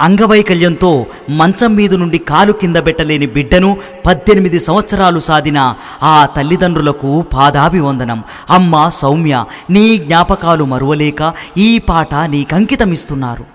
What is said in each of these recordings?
అంగవైకల్యంతో మంచం మీద నుండి కాలు కింద పెట్టలేని బిడ్డను పద్దెనిమిది సంవత్సరాలు సాధిన ఆ తల్లిదండ్రులకు పాదాభివందనం. అమ్మ సౌమ్య నీ జ్ఞాపకాలు మరువలేక ఈ పాట నీకంకితమిస్తున్నారు.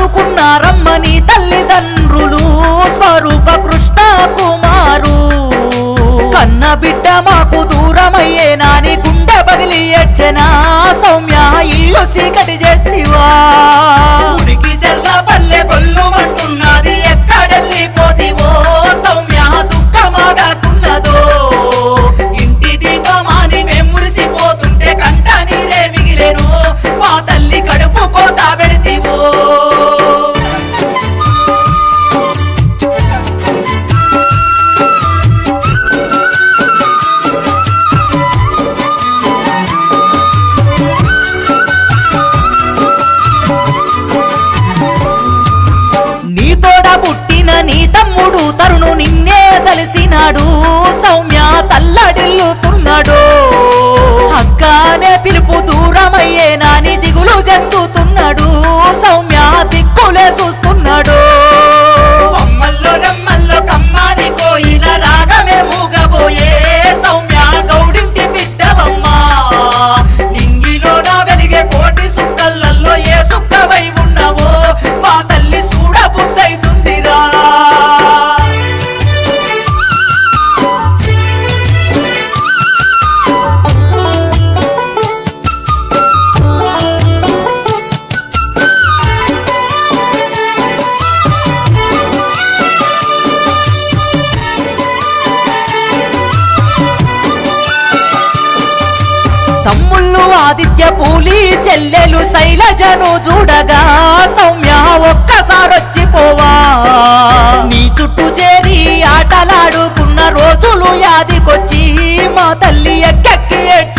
కట్టుకొని తల్లిదండ్రులు స్వరూప కృష్ణ కుమారు. కన్న బిడ్డ మాకు దూరమయ్యే నాని గుండె పగిలి ఎడ్చెనా సౌమ్య ఇల్లు సీకటి చేస్తివా తల్లడిల్లుతున్నాడు అక్కనే పిలుపు దూరమయ్యే నాని దిగులు చెందుతున్నాడు సౌమ్య దిక్కులే చూస్తున్నాడు. ఆదిత్య పూలి చెల్లెలు శైలజను చూడగా సౌమ్య ఒక్కసారొచ్చిపోవా. నీ చుట్టూ చేరి ఆటలాడుకున్న రోజులు యాదికొచ్చి మా తల్లి ఎక్కెక్కి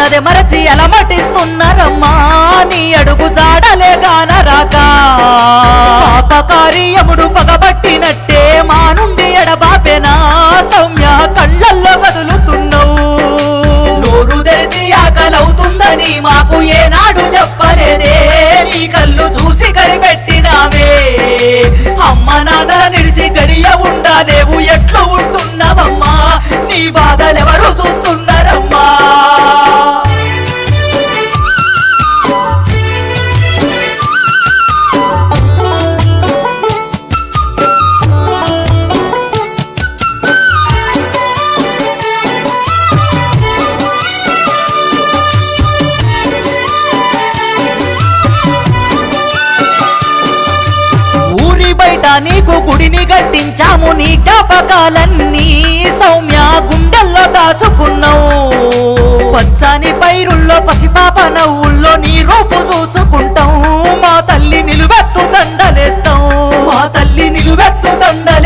ఆకలన్నది మరచి అలమటిస్తున్నారమ్మా నీ అడుగు జాడలే గానరాక పాపకార్యముడు పగబట్టినట్టే నీకు గుడిని కట్టించాము నీ జ్ఞాపకాలన్నీ సౌమ్య గుండెల్లో దాచుకున్నావు. పచ్చని పైరుల్లో పసిపాప నవ్వుల్లో నీ రూపు చూసుకుంటాం. మా తల్లి నిలువెత్తు దండలేస్తాం. మా తల్లి నిలువెత్తు దండ